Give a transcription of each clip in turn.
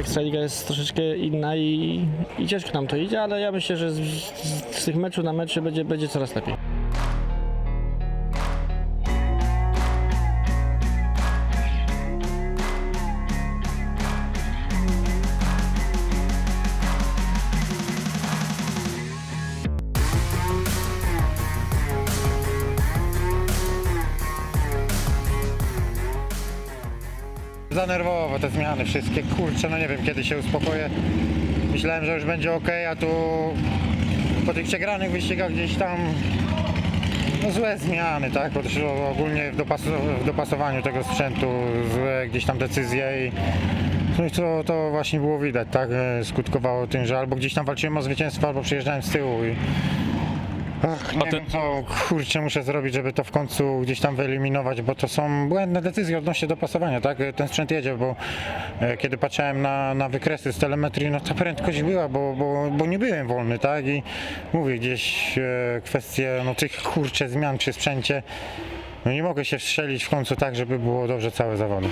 Ekstraliga jest troszeczkę inna i, i ciężko nam to idzie, ale ja myślę, że z, z, z tych meczu na mecz będzie, będzie coraz lepiej. Za nerwowo te zmiany wszystkie, kurczę, no nie wiem kiedy się uspokoję. Myślałem, że już będzie ok, a tu po tych przegranych wyścigach gdzieś tam no złe zmiany, tak? Ogólnie w, dopas- w dopasowaniu tego sprzętu złe gdzieś tam decyzje i no to, to właśnie było widać, tak? E, Skutkowało tym, że albo gdzieś tam walczyłem o zwycięstwo, albo przyjeżdżałem z tyłu i Ach, nie ten- wiem co kurczę muszę zrobić, żeby to w końcu gdzieś tam wyeliminować, bo to są błędne decyzje odnośnie dopasowania, tak? Ten sprzęt jedzie, bo e, kiedy patrzyłem na, na wykresy z telemetrii, no ta prędkość była, bo, bo, bo nie byłem wolny, tak? I mówię gdzieś e, kwestie no, tych kurczę zmian przy sprzęcie, no nie mogę się wstrzelić w końcu tak, żeby było dobrze całe zawody.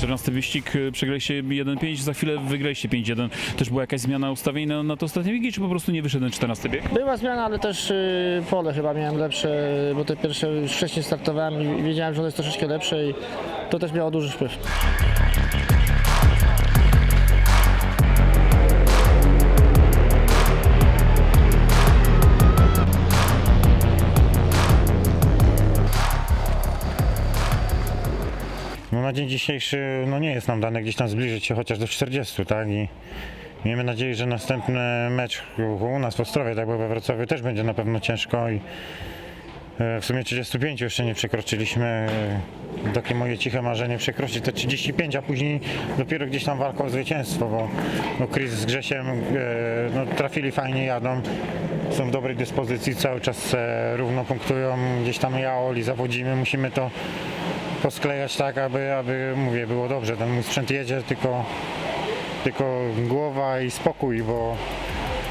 14 wyścig y, przegraliście 1-5, za chwilę wygraliście 5-1. Też była jakaś zmiana ustawień na, na to ostatnie biegi, czy po prostu nie wyszedł ten 14 bieg? Była zmiana, ale też y, pole chyba miałem lepsze, bo te pierwsze już wcześniej startowałem i wiedziałem, że ono jest troszeczkę lepsze i to też miało duży wpływ. Dzień dzisiejszy no nie jest nam dane gdzieś tam zbliżyć się chociaż do 40, tak? I miejmy nadzieję, że następny mecz u nas w Ostrowie, tak bo we Wrocławiu też będzie na pewno ciężko i e, w sumie 35 jeszcze nie przekroczyliśmy. Takie moje ciche marzenie przekroczyć te 35, a później dopiero gdzieś tam walka o zwycięstwo, bo no Chris z Grzesiem e, no, trafili fajnie, jadą, są w dobrej dyspozycji, cały czas równo punktują, gdzieś tam ja, Oli zawodzimy, musimy to posklejać tak, aby, aby mówię, było dobrze. Ten mój sprzęt jedzie, tylko, tylko głowa i spokój, bo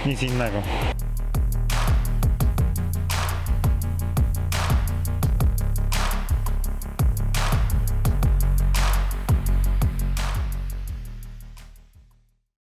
nic innego.